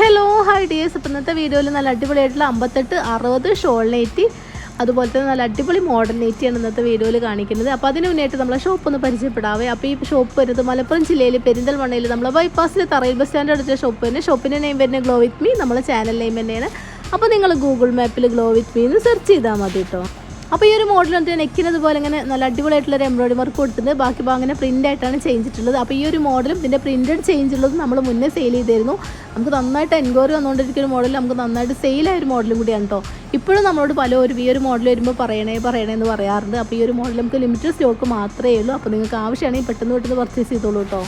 Hello hi dears ഇപ്പം ഇന്നത്തെ വീഡിയോയിൽ നല്ല അടിപൊളിയായിട്ടുള്ള അമ്പത്തെട്ട് അറുപത് ഷോൾ നൈറ്റി അതുപോലെ തന്നെ നല്ല അടിപൊളി മോഡൽ ഇന്നത്തെ വീഡിയോയിൽ കാണിക്കുന്നത്. അപ്പോൾ അതിന് മുന്നേറ്റ് നമ്മളെ ഷോപ്പ് ഒന്ന് പരിചയപ്പെടാവേ. അപ്പോൾ ഈ ഷോപ്പ് വരുന്നത് മലപ്പുറം ജില്ലയിൽ പെരിന്തൽമണ്ണയിൽ നമ്മളെ ബൈപ്പാസിൽ തറയിൽ ബസ് സ്റ്റാൻഡ് അടുത്ത ഷോപ്പ് തന്നെ. ഷോപ്പിന്റെ നെയിം വരുന്നത് ഗ്ലോ വിത്ത് മീ നമ്മളെ ചാനൽ നെയിം തന്നെയാണ്. അപ്പോൾ നിങ്ങൾ ഗൂഗിൾ മാപ്പിൽ ഗ്ലോ വിത്ത് മീ എന്ന് സെർച്ച് ചെയ്താൽ മതി കേട്ടോ അപ്പോൾ ഈ ഒരു വന്നിട്ട് നെക്കിനത് പോലെ ഇങ്ങനെ നല്ല അടിപൊളിയായിട്ടുള്ള ഒരു എംബ്രോയിഡറി വർക്ക് കൊടുത്തിട്ടുണ്ട്. ബാക്കി അങ്ങനെ പ്രിന്റ് ആയിട്ടാണ് ചെയ്തിട്ടുള്ളത് അപ്പോൾ ഈ ഒരു മോഡലും ഇതിന്റെ പ്രിന്റഡ് ചേഞ്ച് ഉള്ളത് നമ്മൾ മുന്നേ സെയിൽ ചെയ്തിരുന്നു. നമുക്ക് നന്നായിട്ട് എൻക്വയറി വന്നുകൊണ്ടിരിക്കുന്ന ഒരു മോഡൽ നമുക്ക് നന്നായിട്ട് സെയിലായ ഒരു മോഡലും കൂടിയാണ് കേട്ടോ ഇപ്പോഴും നമ്മളോട് പലരും ഈ ഒരു മോഡൽ വരുമ്പോൾ പറയണേ പറയണേ എന്ന് പറയാറുണ്ട്. അപ്പോൾ ഈ ഒരു മോഡൽ നമുക്ക് ലിമിറ്റഡ് സ്റ്റോക്ക് മാത്രമേ ഉള്ളൂ. അപ്പോൾ നിങ്ങൾക്ക് ആവശ്യമാണെങ്കിൽ പെട്ടെന്ന് പെട്ടെന്ന് പർച്ചേസ് ചെയ്തോളൂ കേട്ടോ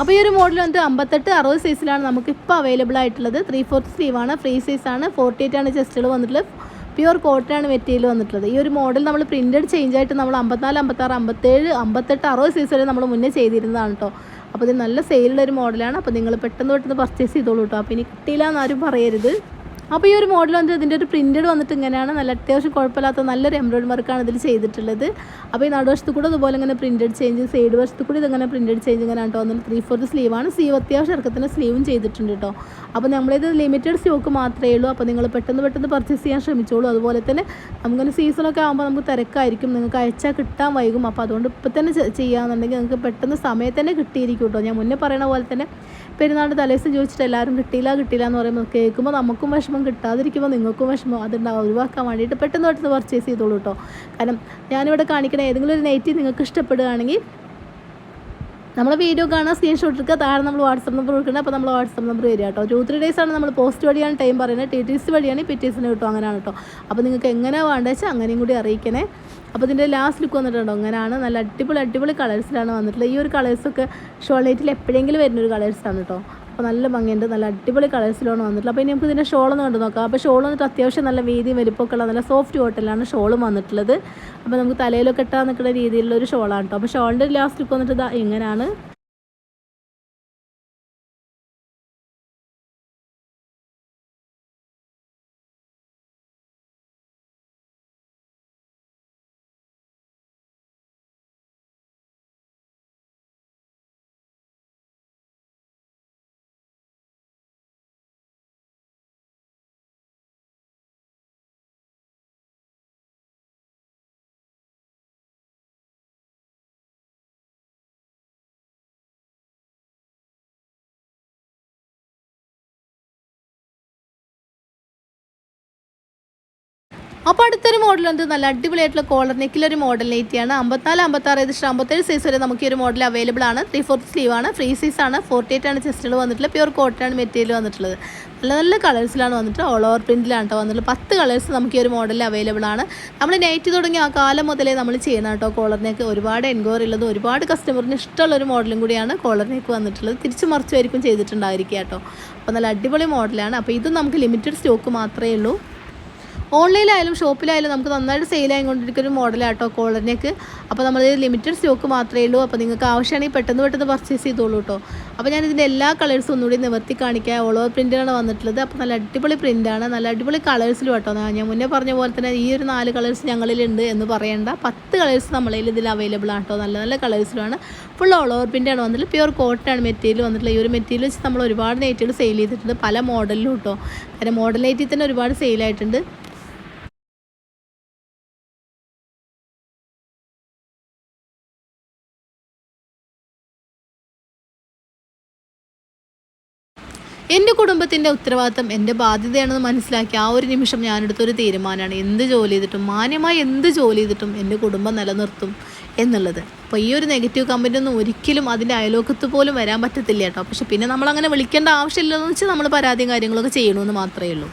അപ്പോൾ ഈ ഒരു മോഡൽ വന്നിട്ട് അമ്പത്തെട്ട് അറുപത് സൈസിലാണ് നമുക്ക് ഇപ്പോൾ അവൈലബിൾ ആയിട്ടുള്ളത്. ത്രീ ഫോർത്ത് സ്ലീവ് ആണ്. ഫ്രീ സൈസാണ് ഫോർട്ടി എയ്റ്റ് ആണ് ചെസ്റ്റുകൾ വന്നിട്ടുള്ളത്. പ്യുവർ കോട്ടനാണ് മെറ്റീരിയൽ വന്നിട്ടുള്ളത്. ഈ ഒരു മോഡൽ നമ്മൾ പ്രിന്റഡ് ചേഞ്ച് ആയിട്ട് നമ്മൾ അമ്പത്തിനാല് അമ്പത്താറ് അമ്പത്തേഴ് അമ്പത്തെട്ട് അറുപത് സൈസ് വരെ നമ്മൾ മുന്നേ ചെയ്തിരുന്നതാണ് കേട്ടോ അപ്പോൾ ഇത് നല്ല സെയിലുള്ള ഒരു മോഡലാണ് അപ്പോൾ നിങ്ങൾ പെട്ടെന്ന് പെട്ടെന്ന് പർച്ചേസ് ചെയ്തോളൂ കേട്ടോ അപ്പോൾ ഇനി കിട്ടിയില്ല എന്നാരും പറയരുത്. അപ്പോൾ ഈ ഒരു മോഡൽ വന്നിട്ട് ഇതിന്റെ ഒരു പ്രിന്റഡ് വന്നിട്ട് ഇങ്ങനെയാണ് നല്ല അത്യാവശ്യം കുഴപ്പമില്ലാത്ത നല്ലൊരു എംബ്രോയിഡ് വർക്കാണ് ഇതിൽ ചെയ്തിട്ടുള്ളത്. അപ്പോൾ ഈ നടുവശത്ത് കൂടെ അതുപോലെ ഇങ്ങനെ പ്രിന്റഡ് ചേഞ്ച് സൈഡ് വശത്ത് കൂടി ഇതിങ്ങനെ പ്രിന്റഡ് ചേഞ്ച് ഇങ്ങനെ കേട്ടോ വന്നിട്ട് ത്രീ ഫോർത്ത് സ്ലീവാണ് സ്ലീവ് അത്യാവശ്യം ഇറക്കത്തിന്റെ സ്ലീവും ചെയ്തിട്ടുണ്ട് കേട്ടോ അപ്പോൾ നമ്മളിത് ലിമിറ്റഡ് സ്റ്റോക്ക് മാത്രമേ ഉള്ളൂ. അപ്പോൾ നിങ്ങൾ പെട്ടെന്ന് പെട്ടെന്ന് പർച്ചേസ് ചെയ്യാൻ ശ്രമിച്ചോളൂ. അതുപോലെ തന്നെ നമുക്കിങ്ങനെ സീസണൊക്കെ ആകുമ്പോൾ നമുക്ക് തിരക്കായിരിക്കും. നിങ്ങൾക്ക് അയച്ചാൽ കിട്ടാൻ വൈകും. അപ്പോൾ അതുകൊണ്ട് ഇപ്പം തന്നെ ചെയ്യാമെന്നുണ്ടെങ്കിൽ നിങ്ങൾക്ക് പെട്ടെന്ന് സമയത്ത് തന്നെ കിട്ടിയിരിക്കും കേട്ടോ ഞാൻ മുന്നേ പറയണ പോലെ തന്നെ പെരുന്നാളിന്റെ തലേദിവസം ചോദിച്ചിട്ട് എല്ലാവരും കിട്ടിയില്ല കിട്ടിയില്ല എന്ന് പറയുമ്പോൾ കേൾക്കുമ്പോൾ നമുക്കും വിഷമം കിട്ടാതിരിക്കുമ്പോൾ നിങ്ങൾക്കും വിഷമം. അതുണ്ടാവും ഒഴിവാക്കാൻ വേണ്ടിയിട്ട് പെട്ടെന്ന് പെട്ടെന്ന് പർച്ചേസ് ചെയ്തോളൂ കേട്ടോ കാരണം ഞാനിവിടെ കാണിക്കുന്ന ഏതെങ്കിലും ഒരു നൈറ്റി നിങ്ങൾക്ക് ഇഷ്ടപ്പെടുകയാണെങ്കിൽ നമ്മളെ വീഡിയോ കാണാൻ സ്ക്രീൻഷോട്ട് എടുക്കുക. താഴെ നമ്മൾ വാട്സപ്പ് നമ്പർ കൊടുക്കുന്നത് അപ്പോൾ നമ്മൾ വാട്സപ്പ് നമ്പർ വരിക കേട്ടോ ടു ത്രീ ഡേയ്സ് ആണ് നമ്മൾ പോസ്റ്റ് വഴിയാണ് ടൈം പറയുന്നത്. ടി ടി സി വഴിയാണ് പി ടി സിനെ കിട്ടും അങ്ങനെയാണ് കേട്ടോ അപ്പോൾ നിങ്ങൾക്ക് എങ്ങനെ വേണ്ടത് വെച്ചാൽ അങ്ങനെയും കൂടി അറിയിക്കണേ. അപ്പോൾ ഇതിന്റെ ലാസ്റ്റ് ലുക്ക് വന്നിട്ടുണ്ടോ? അങ്ങനെയാണ്. നല്ല അടിപൊളി അടിപൊളി കളേഴ്സിലാണ് വന്നിട്ടുള്ളത്. ഈ ഒരു കളേഴ്സൊക്കെ ഷോളേറ്റിൽ എപ്പോഴെങ്കിലും വരുന്ന ഒരു കളേഴ്സാണ് കേട്ടോ അപ്പോൾ നല്ല ഭംഗിയുണ്ട്. നല്ല അടിപൊളി കളേഴ്സിലാണ് വന്നിട്ടുള്ളത്. അപ്പോൾ ഇനി നമുക്ക് ഇതിന്റെ ഷോളൊന്ന് കണ്ടു നോക്കാം. അപ്പോൾ ഷോൾ വന്നിട്ട് അത്യാവശ്യം നല്ല വീതിയും വലിപ്പമൊക്കെ ഉള്ള നല്ല സോഫ്റ്റ് കോട്ടനിലാണ് ഷോളും വന്നിട്ടുള്ളത്. അപ്പോൾ നമുക്ക് തലയിലൊക്കെ ഇട്ടാൽ നിൽക്കുന്ന രീതിയിലുള്ള ഒരു ഷോളാണ് കേട്ടോ അപ്പോൾ ഷോളിന്റെ ലാസ്റ്റ് ലുക്ക് വന്നിട്ട് ഇതാ ഇങ്ങനെയാണ് അപ്പോൾ അടുത്തൊരു മോഡൽ ഉണ്ട്. നല്ല അടിപൊളിയായിട്ടുള്ള കോളർ നെക്കിലൊരു മോഡൽ നെയ്റ്റിയാണ് അമ്പത്തിനാല് അമ്പത്താറ് ഏകദേശം അമ്പത്തേഴ് സൈസ് വരെ നമുക്ക് ഈ ഒരു മോഡൽ അവൈലബിൾ ആണ്. ത്രീ ഫോർത്ത് സ്ലീവ് ആണ്. ഫ്രീ സൈസ് ആണ്. ഫോർട്ടി എയ്റ്റ് ആണ് ചെസ്റ്റുകൾ വന്നിട്ടുള്ളത്. പ്യൂർ കോട്ടൺ മെറ്റീരിയൽ വന്നിട്ടുള്ളത്. നല്ല നല്ല കളേഴ്സിലാണ് വന്നിട്ട് ഓൾ ഓവർ പ്രിന്റിലാണ് കേട്ടോ വന്നിട്ടുള്ളത്. പത്ത് കളേഴ്സ് നമുക്ക് ഈ ഒരു മോഡലിൽ അവൈലബിൾ ആണ്. നമ്മൾ നൈറ്റ് തുടങ്ങി ആ കാലം മുതലേ നമ്മൾ ചെയ്യുന്ന കേട്ടോ കോളർ നെക്ക് ഒരുപാട് എൻക്വയറി ഉള്ളത്. ഒരുപാട് കസ്റ്റമറിന് ഇഷ്ടമുള്ള ഒരു മോഡലും കൂടിയാണ് കോളർ നെക്ക് വന്നിട്ടുള്ളത്. തിരിച്ചു മറിച്ചുമായിരിക്കും ചെയ്തിട്ടുണ്ടായിരിക്കുക കേട്ടോ അപ്പോൾ നല്ല അടിപൊളി മോഡലാണ് അപ്പോൾ ഇത് നമുക്ക് ലിമിറ്റഡ് സ്റ്റോക്ക് മാത്രമേ ഉള്ളൂ. ഓൺലൈനിലായാലും ഷോപ്പിലായാലും നമുക്ക് നന്നായിട്ട് സെയിൽ കൊണ്ടിരിക്കുന്ന ഒരു മോഡലാട്ടോ കോളറിനേക്ക് അപ്പോൾ നമ്മൾ ലിമിറ്റഡ് സ്റ്റോക്ക് മാത്രമേ ഉള്ളൂ. അപ്പോൾ നിങ്ങൾക്ക് ആവശ്യമാണെങ്കിൽ പെട്ടെന്ന് പെട്ടെന്ന് പർച്ചേസ് ചെയ്തോളൂ കേട്ടോ അപ്പോൾ ഞാൻ ഇതിന്റെ എല്ലാ കളേഴ്സും ഒന്നുകൂടി നിവർത്തി കാണിക്കാം. ഓൾ ഓവർ പ്രിന്റാണ് വന്നിട്ടുള്ളത്. അപ്പോൾ നല്ല അടിപൊളി പ്രിന്റാണ് നല്ല അടിപൊളി കളേഴ്സിലും കേട്ടോ ഞാൻ മുന്നേ പറഞ്ഞ പോലെ തന്നെ ഈ ഒരു നാല് കളേഴ്സ് ഞങ്ങളിലുണ്ട് എന്ന് പറയേണ്ട. പത്ത് കളേഴ്സ് നമ്മളിൽ ഇതിൽ അവൈലബിൾ ആണ് കേട്ടോ നല്ല നല്ല കളേഴ്സിലാണ് ഫുൾ ഓൾ ഓവർ പ്രിന്റാണ് വന്നിട്ടുള്ളത്. പ്യുവർ കോട്ടൺ മെറ്റീരിയൽ വന്നിട്ടുള്ളത്. ഈ ഒരു മെറ്റീരിയൽ വെച്ച് നമ്മൾ ഒരുപാട് നെറ്റുകൾ സെയിൽ ചെയ്തിട്ടുണ്ട്. പല മോഡലിലും കേട്ടോ കാരണം മോഡൽ തന്നെ ഒരുപാട് സെയിലായിട്ടുണ്ട് എന്റെ കുടുംബത്തിന്റെ ഉത്തരവാദിത്തം എന്റെ ബാധ്യതയാണെന്ന് മനസ്സിലാക്കി ആ ഒരു നിമിഷം ഞാനെടുത്തൊരു തീരുമാനമാണ് എന്ത് ജോലി ചെയ്തിട്ടും മാന്യമായി എന്ത് ജോലി ചെയ്തിട്ടും എന്റെ കുടുംബം നിലനിർത്തും എന്നുള്ളത്. അപ്പോൾ ഈ ഒരു നെഗറ്റീവ് കമന്റ് ഒന്നും ഒരിക്കലും അതിന്റെ അയലോക്കത്ത് പോലും വരാൻ പറ്റത്തില്ല കേട്ടോ. പക്ഷെ പിന്നെ നമ്മളങ്ങനെ വിളിക്കേണ്ട ആവശ്യമില്ലെന്ന് വെച്ചാൽ നമ്മൾ പരാതിയും കാര്യങ്ങളൊക്കെ ചെയ്യണമെന്ന് മാത്രമേ ഉള്ളൂ.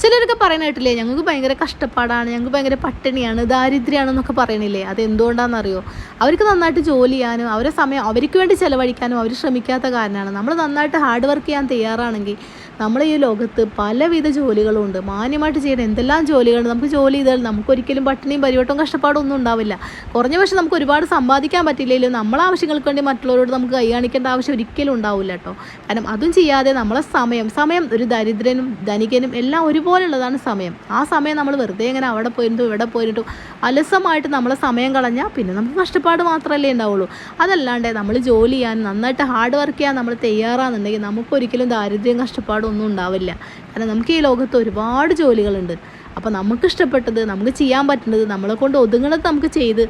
ചിലരൊക്കെ പറയുന്ന കേട്ടില്ലേ ഞങ്ങൾക്ക് ഭയങ്കര കഷ്ടപ്പാടാണ് ഞങ്ങൾക്ക് ഭയങ്കര പട്ടിണിയാണ് ദാരിദ്ര്യമാണെന്നൊക്കെ പറയണില്ലേ? അത് എന്തുകൊണ്ടാണെന്നറിയോ അവർക്ക് നന്നായിട്ട് ജോലി ചെയ്യാനും അവരെ സമയം അവർക്ക് വേണ്ടി ചിലവഴിക്കാനും അവർ ശ്രമിക്കാത്ത കാരണമാണ്. നമ്മൾ നന്നായിട്ട് ഹാർഡ് വർക്ക് ചെയ്യാൻ തയ്യാറാണെങ്കിൽ നമ്മൾ ഈ ലോകത്ത് പലവിധ ജോലികളും ഉണ്ട് മാന്യമായിട്ട് ചെയ്യേണ്ട എന്തെല്ലാം ജോലികളുണ്ട് നമുക്ക് ജോലി ചെയ്താൽ നമുക്കൊരിക്കലും പട്ടിണിയും പരിവട്ടവും കഷ്ടപ്പാടും ഒന്നും ഉണ്ടാവില്ല. കുറഞ്ഞ പക്ഷേ നമുക്ക് ഒരുപാട് സമ്പാദിക്കാൻ പറ്റില്ലെങ്കിലും നമ്മളെ ആവശ്യങ്ങൾക്ക് വേണ്ടി മറ്റുള്ളവരോട് നമുക്ക് കൈ കാണിക്കേണ്ട ആവശ്യം ഒരിക്കലും ഉണ്ടാവില്ല കേട്ടോ. കാരണം അതും ചെയ്യാതെ നമ്മളെ സമയം സമയം ഒരു ദരിദ്രനും ധനികനും എല്ലാം ഒരുപോലുള്ളതാണ് സമയം. ആ സമയം നമ്മൾ വെറുതെ ഇങ്ങനെ അവിടെ പോയിട്ടും ഇവിടെ പോയിട്ടും അലസമായിട്ട് നമ്മളെ സമയം കളഞ്ഞാൽ പിന്നെ നമുക്ക് കഷ്ടപ്പാട് മാത്രമല്ലേ ഉണ്ടാവുള്ളൂ. അതല്ലാണ്ട് നമ്മൾ ജോലി ചെയ്യാൻ നന്നായിട്ട് ഹാർഡ് വർക്ക് ചെയ്യാൻ നമ്മൾ തയ്യാറാണെന്നുണ്ടെങ്കിൽ നമുക്കൊരിക്കലും ദാരിദ്ര്യം കഷ്ടപ്പാടും സങ്കടമൊന്നും ഉണ്ടാവില്ല. കാരണം നമുക്ക് ഈ ലോകത്ത് ഒരുപാട് ജോലികളുണ്ട്. അപ്പോൾ നമുക്ക് ഇഷ്ടപ്പെട്ടത് നമുക്ക് ചെയ്യാൻ പറ്റുന്നത് നമ്മളെ കൊണ്ട് ഒതുങ്ങണത് നമുക്ക് ചെയ്ത്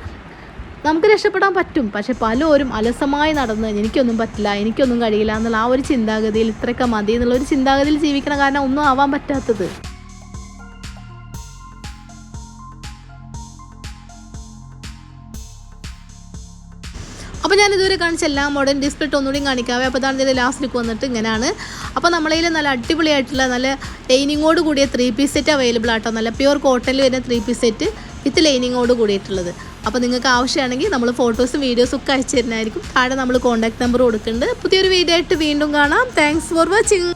നമുക്ക് രക്ഷപ്പെടാൻ പറ്റും. പക്ഷെ പലരും അലസമായി നടന്ന് എനിക്കൊന്നും പറ്റില്ല എനിക്കൊന്നും കഴിയില്ല എന്നുള്ള ആ ഒരു ചിന്താഗതിയിൽ ഇത്രയൊക്കെ മതി എന്നുള്ള ഒരു ചിന്താഗതിയിൽ ജീവിക്കണ കാരണം ഒന്നും ആവാൻ പറ്റാത്തത്. അപ്പോൾ ഞാൻ ഇതുവരെ കാണിച്ച എല്ലാ മോഡൽ ഡിസ്പ്ലേ ഒന്നുകൂടി കാണിക്കാവേ അപ്പോൾ അതാണ് ഇതിന്റെ ലാസ്റ്റ് ലുക്ക് വന്നിട്ട് ഇങ്ങനെയാണ് അപ്പോൾ നമ്മളതിൽ നല്ല അടിപൊളിയായിട്ടുള്ള നല്ല ലൈനിങ്ങോട് കൂടിയ ത്രീ പീസ് സെറ്റ് അവൈലബിൾ ആട്ടോ. നല്ല പ്യുവർ കോട്ടണിൽ വരുന്ന ത്രീ പീസ് സെറ്റ് വിത്ത് ലൈനിങ്ങോട് കൂടിയിട്ടുള്ളത്. അപ്പോൾ നിങ്ങൾക്ക് ആവശ്യമാണെങ്കിൽ നമ്മൾ ഫോട്ടോസും വീഡിയോസും ഒക്കെ അയച്ചു തരുന്നതായിരിക്കും. താഴെ നമ്മൾ കോൺടാക്ട് നമ്പർ കൊടുക്കുന്നുണ്ട്. പുതിയൊരു വീഡിയോ ആയിട്ട് വീണ്ടും കാണാം. Thanks for watching